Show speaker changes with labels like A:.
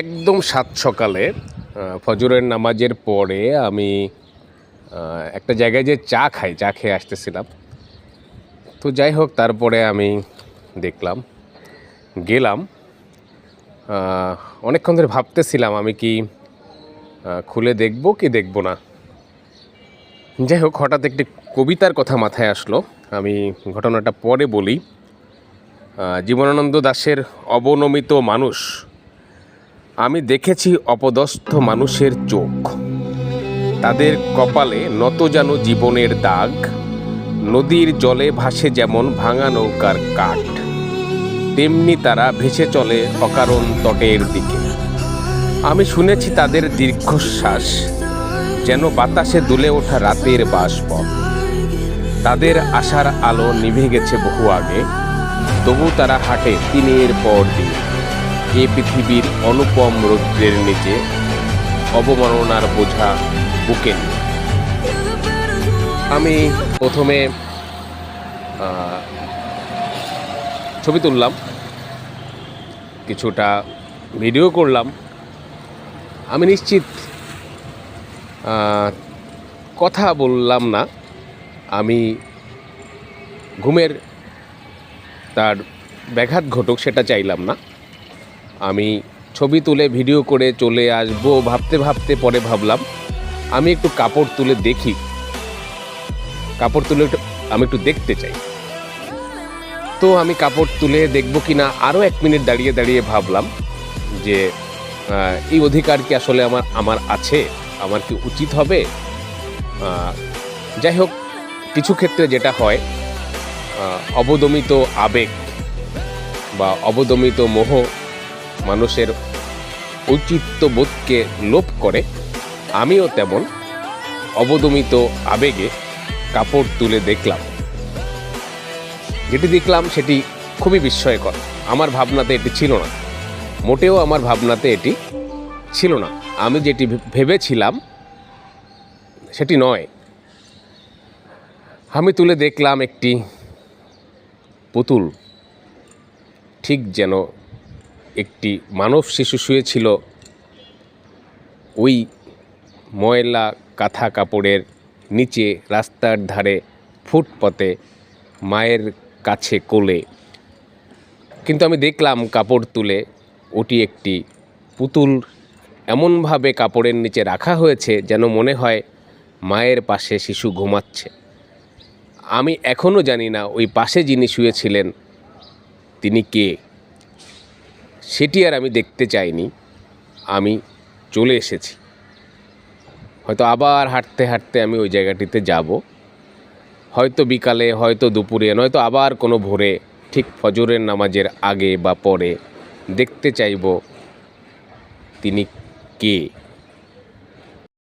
A: একদম সাত সকালে ফজরের নামাজের পরে আমি একটা জায়গায় যে চা খাই, চা খেয়ে আসতেছিলাম। তো যাই হোক, তারপরে আমি দেখলাম, গেলাম অনেকক্ষণ ধরে ভাবতেছিলাম আমি কি খুলে দেখব কি দেখব না। যাই হোক, হঠাৎ একটি কবিতার কথা মাথায় আসলো। আমি ঘটনাটা পরে বলি। জীবনানন্দ দাশের অবনমিত মানুষ দেখেছি অপদস্থ মানুষের চোখ। তাদের কপালে নত যেন জীবনের দাগ। নদীর জলে ভাসে যেমন ভাঙা নৌকার কাঠ। তেমনি তারা ভেসে চলে অকারণ তটের দিকে। আমি শুনেছি তাদের দীর্ঘশ্বাস, যেন বাতাসে দুলে ওঠা রাতের বাষ্প। তাদের আশার আলো নিভে গেছে বহু আগে, তবু তারা হাঁটে দিনের পর দিন। এ পৃথিবীর অনুপম রৌদ্রের নিচে অবমাননার বোঝা বুকে আমি প্রথমে ছবি তুললাম, কিছুটা ভিডিও করলাম। আমি নিশ্চিত কথা বললাম না। আমি ঘুমের তার ব্যাঘাত ঘটুক সেটা চাইলাম না। আমি ছবি তুলে ভিডিও করে চলে আসব, ভাবতে ভাবতে পরে ভাবলাম, আমি একটু কাপড় তুলে দেখি। কাপড় তুলে আমি একটু দেখতে চাই। তো আমি কাপড় তুলে দেখব কি না আরও এক মিনিট দাঁড়িয়ে দাঁড়িয়ে ভাবলাম যে এই অধিকার কি আসলে আমার আমার আছে? আমার কি উচিত হবে? যাই হোক, কিছু ক্ষেত্রে যেটা হয় অবদমিত আবেগ বা অবদমিত মোহ মানুষের ঔচিত্যবোধকে লোপ করে, আমিও তেমন অবদমিত আবেগে কাপড় তুলে দেখলাম। যেটি দেখলাম সেটি খুবই বিস্ময়কর। আমার ভাবনাতে এটি ছিল না। মোটেও আমার ভাবনাতে এটি ছিল না। আমি যেটি ভেবেছিলাম সেটি নয়। আমি তুলে দেখলাম একটি পুতুল। ঠিক যেন একটি মানব শিশু শুয়েছিল ওই ময়লা কাঁথা কাপড়ের নিচে রাস্তার ধারে ফুটপথে মায়ের কাছে কোলে। কিন্তু আমি দেখলাম কাপড় তুলে ওটি একটি পুতুল। এমনভাবে কাপড়ের নিচে রাখা হয়েছে যেন মনে হয় মায়ের পাশে শিশু ঘুমাচ্ছে। আমি এখনও জানি না ওই পাশে যিনি শুয়েছিলেন, তিনি কে? সেটি আর আমি দেখতে চাইনি। আমি চলে এসেছি। হয়তো আবার হাঁটতে হাঁটতে আমি ওই জায়গাটিতে যাব। হয়তো বিকালে, হয়তো দুপুরে, নয়তো আবার কোনো ভোরে, ঠিক ফজরের নামাজের আগে বা পরে দেখতে চাইব তিনি কে।